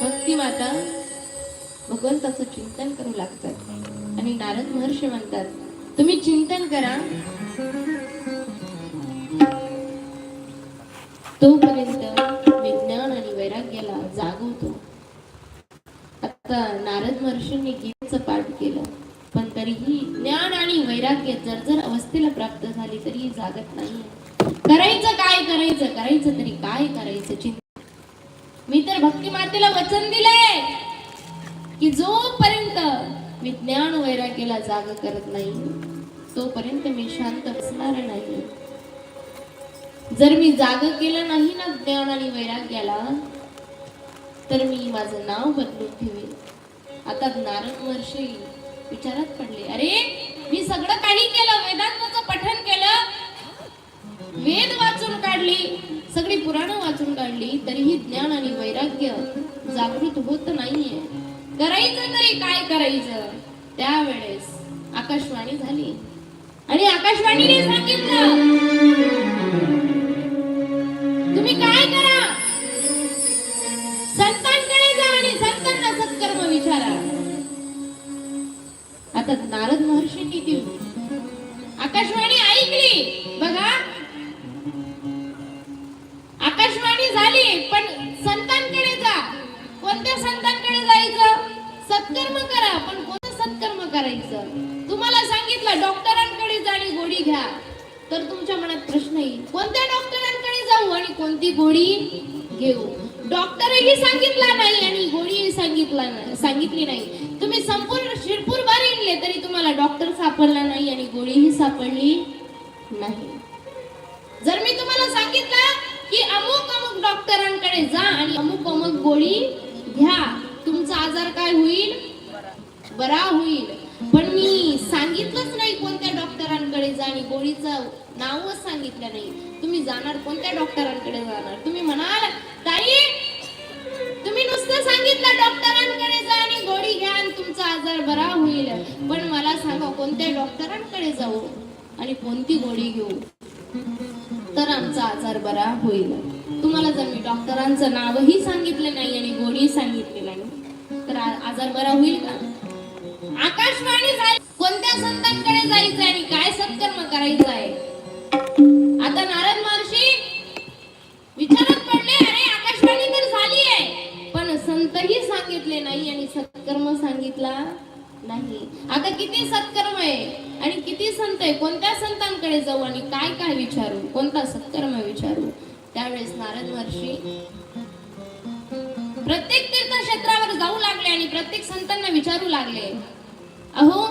भक्ती माता भगवंताचं चिंतन करू लागतात नारद महर्षी म्हणतात तुम्ही चिंतन करा. तोपर्यंत विज्ञान आणि वैराग्याला जागवतो. आता नारद महर्षींनी गीतचं पाठ केलं. तरीही ज्ञान आणि वैराग्य जर जर अवस्थेला प्राप्त झाली तरीही जागत नाही करायचं काय करायचं? करायचं तरी काय करायचं? चिंता. मी तर भक्ती मातेला वचन दिलंय की जोपर्यंत ज्ञान वैराग्याला जाग करत नाही तोपर्यंत मी शांत बसणार नाही. जर मी जाग केलं नाही ना ज्ञान आणि वैराग्याला तर मी माझं नाव बदलून ठेवेन. आता नारद महर्षी विचारात पडले. अरे मी सगळं काही केलं. वेदांताचं पठन केलं. वेद वाचून काढली. सगळी पुराणं वाचून काढली. तरीही ज्ञान आणि वैराग्य जागृत होत नाहीये. करायचं तरी काय करायचं? त्यावेळेस आकाशवाणी झाली. आणि आकाशवाणीने सांगितलं तुम्ही काय करा? संतांकडे जा आणि संतांना सत्कर्म विचारा. आता नारद महर्षींनी दिली आकाशवाणी ऐकली. बघा. आकाशवाणी झाली पण संतांकडे जा. कोणत्या संतांकडे जायचं? सत्कर्म करा पण कोणतं सत्कर्म करायचं? तुम्हाला सांगितलं डॉक्टरांकडे जा आणि गोळी घ्या. तर तुमच्या मनात प्रश्न येईल कोणत्या डॉक्टरांकडे जाऊ आणि कोणती गोळी घेऊ? डॉक्टरही सांगितला नाही आणि गोळीही सांगितला नाही सांगितली नाही. तुम्ही संपूर्ण शिरपूर मला डॉक्टर सापडला नाही आणि गोळीही सापडली नाही. जर मी तुम्हाला सांगितलं की अमुक अमुक डॉक्टरांकडे जा आणि अमुक अमुक गोळी घ्या तुमचा आजार काय होईल? बरा होईल. पण मी सांगितलंच नाही कोणत्या डॉक्टरांकडे जा आणि गोळीचं नावच सांगितलं नाही. तुम्ही जाणार कोणत्या डॉक्टरांकडे जाणार? तुम्ही म्हणाल कोणत्या डॉक्टरांकडे जाऊ आणि कोणती गोळी घेऊ? तर आमचा आजार बरा होईल. तुम्हाला जर मी डॉक्टरांचं नावही सांगितलं नाही आणि गोळी सांगितली नाही तर आजार बरा होईल का? आकाशवाणी कोणत्या संतांकडे जायचं आणि काय सत्कर्म करायचं आहे? आता नारद महर्षी विचारात पडले अरे आकाशवाणी तर झाली आहे पण संतही सांगितले नाही आणि सत्कर्म सांगितला नाही. आता किती सत्कर्म आहे आणि किती संत आहे? कोणत्या संतांकडे जाऊ आणि काय काय विचारू? कोणता सत्कर्म विचारू? त्यावेळेस नारद महर्षी प्रत्येक तीर्थक्षेत्रावर जाऊ लागले आणि प्रत्येक संतांना विचारू लागले. अहो